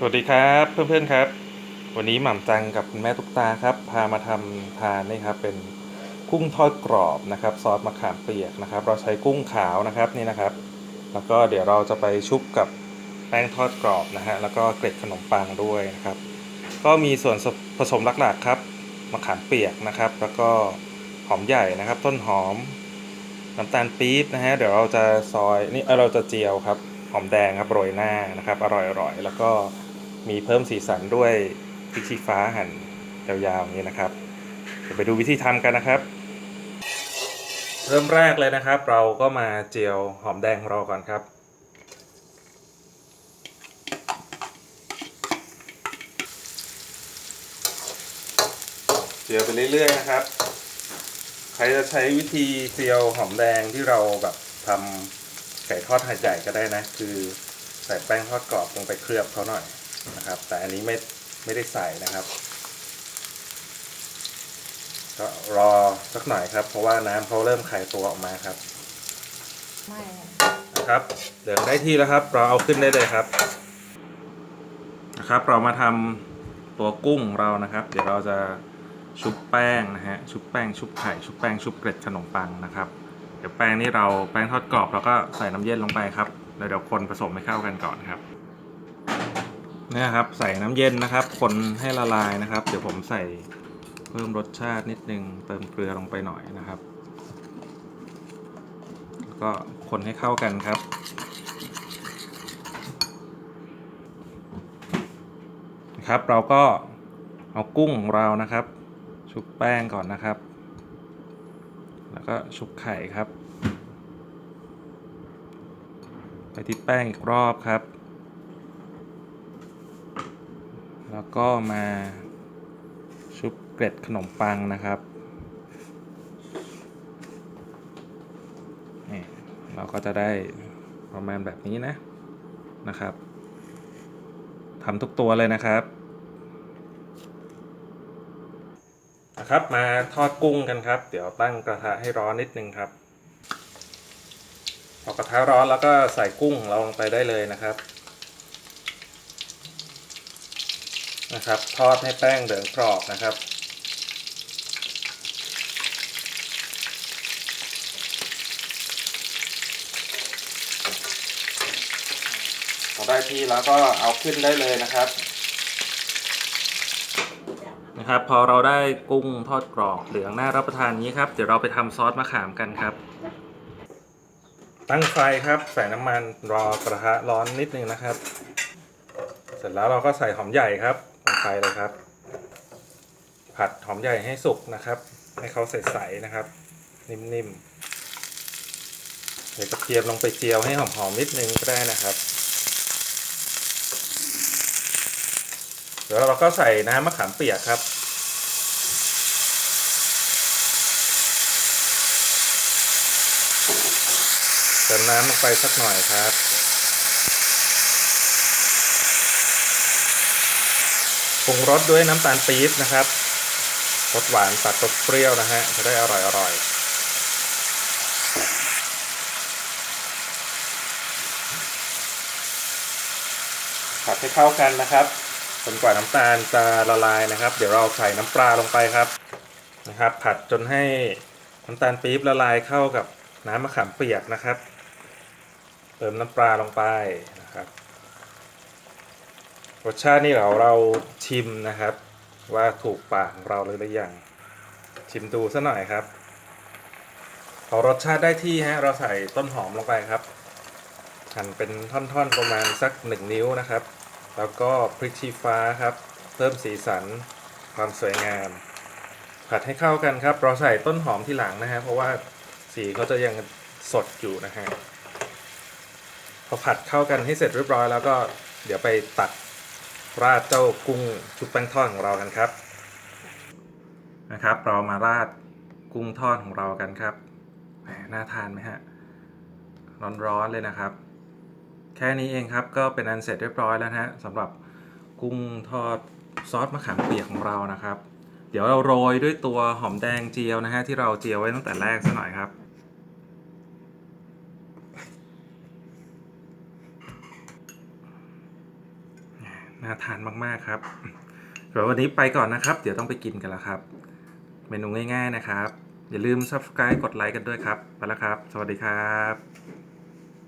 สวัสดีครับเพื่อนๆครับ วันนี้หม่ำจังกับคุณแม่ตุ๊กตาครับ พามาทำทานนี่ครับเป็นกุ้งทอดกรอบนะครับ ซอสมะขามเปียกนะครับ เราใช้กุ้งขาวนะครับนี่นะครับ แล้วก็เดี๋ยวเราจะไปชุบกับแป้งทอดกรอบนะฮะแล้วก็เกล็ดขนมปังด้วยนะครับ ก็มีส่วนผสมหลักๆครับมะขามเปียกนะครับ แล้วก็หอมใหญ่นะครับ ต้นหอมน้ำตาลปี๊บนะฮะเดี๋ยวเราจะซอยนี่เอ่อเราจะเจียวครับหอมแดงครับโรยหน้านะครับ อร่อยๆแล้วก็ มีเพิ่มสีสันด้วยพริกชี้ฟ้าหั่นยาวๆอย่างนี้นะครับเดี๋ยวไปดูวิธีทำกันนะครับ เริ่มแรกเลยนะครับ เราก็มาเจียวหอมแดงของเราก่อนครับเจียวไปเรื่อยๆนะครับ ใครจะใช้วิธีเจียวหอมแดงที่เราแบบทำไก่ทอดหัดใหญ่ก็ได้นะ คือใส่แป้งทอดกรอบลงไปเคลือบเขาหน่อย นะครับ แต่อันนี้ไม่ไม่ได้ใส่นะครับ ก็รอสักหน่อยครับ เพราะว่าน้ำเขาเริ่มไข่ตัวออกมาครับไม่อะนะครับเหลืองได้ที่แล้วครับ เราเอาขึ้นได้เลยครับนะครับ เรามาทำตัวกุ้งของเรานะครับ เดี๋ยวเราจะชุบแป้งนะฮะชุบแป้งชุบไข่ชุบแป้งชุบเกล็ดขนมปังนะครับเดี๋ยวแป้งนี่เราแป้งทอดกรอบเราก็ใส่น้ำเย็นลงไปครับแล้วเดี๋ยวคนผสมให้เข้ากันก่อนครับเนี่ครับใส่น้ำเย็นนะครับ คนให้ละลายนะครับ เดี๋ยวผมใส่เพิ่มรสชาตินิดนึง เติมเกลือลงไปหน่อยนะครับแล้วก็คนให้เข้ากันครับครับเราก็เอากุ้งของเรานะครับ ชุบแป้งก่อนนะครับ แล้วก็ชุบไข่ครับ ไปที่แป้งอีกรอบครับ แล้วก็มาชุบเกล็ดขนมปังนะครับนี่เราก็จะได้ประมาณแบบนี้นะนะครับทำทุกตัวเลยนะครับนะครับ มาทอดกุ้งกันครับ เดี๋ยวตั้งกระทะให้ร้อนนิดนึงครับพอกระทะร้อนแล้วก็ใส่กุ้งของเราลงไปได้เลยนะครับ นะครับ ทอดให้แป้งเหลืองกรอบนะครับ พอได้ที่แล้วก็เอาขึ้นได้เลยนะครับนะครับพอเราได้กุ้งทอดกรอบเหลืองน่ารับประทานนี้ครับ เดี๋ยวเราไปทำซอสมะขามกันครับ ตั้งไฟครับใส่น้ำมันรอกระทะร้อนนิดนึงนะครับ เสร็จแล้วเราก็ใส่หอมใหญ่ครับลง ไปเลยครับ ผัดหอมใหญ่ให้สุกนะครับ ให้เขาใสๆนะครับ นิ่มๆเดี๋ยวกระเทียมลงไปเจียวให้หอมๆนิดนึงก็ได้นะครับเดี๋ยวเราก็ใส่น้ำมะขามเปียกครับเติมน้ำลงไปสักหน่อยครับ ปรุงรสด้วยน้ำตาลปี๊บนะครับรสหวานตัดรสเปรี้ยวนะฮะจะได้อร่อยอร่อยผัดให้เข้ากันนะครับจนกว่าน้ำตาลจะละลายนะครับ เดี๋ยวเราใส่น้ำปลาลงไปครับนะครับ ผัดจนให้น้ำตาลปี๊บละลายเข้ากับน้ำมะขามเปียกนะครับ เติมน้ำปลาลงไป รสชาตินี่เราเราชิมนะครับ ว่าถูกปากของเราเลยหรือยัง ชิมดูซะหน่อยครับ พอรสชาติได้ที่ฮะเราใส่ต้นหอมลงไปครับ หั่นเป็นท่อนๆประมาณสักหนึ่งนิ้วนะครับ แล้วก็พริกชี้ฟ้าครับ เพิ่มสีสันความสวยงาม ผัดให้เข้ากันครับ เราใส่ต้นหอมที่หลังนะฮะเพราะว่าสีเขาจะยังสดอยู่นะฮะพอผัดเข้ากันให้เสร็จเรียบร้อยแล้วก็เดี๋ยวไปตัก ราดเจ้ากุ้งชุบแป้งทอดของเรากันครับนะครับ เรามาราดกุ้งทอดของเรากันครับแหมน่าทานไหมฮะร้อนๆเลยนะครับ แค่นี้เองครับก็เป็นอันเสร็จเรียบร้อยแล้วนะฮะสำหรับกุ้งทอดซอสมะขามเปียกของเรานะครับ เดี๋ยวเราโรยด้วยตัวหอมแดงเจียวนะฮะที่เราเจียวไว้ตั้งแต่แรกซะหน่อยครับ นน่าทานมากๆครับเดี๋ยววันนี้ไปก่อนนะครับ เดี๋ยวต้องไปกินกันแล้วครับ เมนูง่าย ๆนะครับ อย่าลืม subscribe กดไลค์กันด้วยครับ ไปแล้วครับ สวัสดีครับ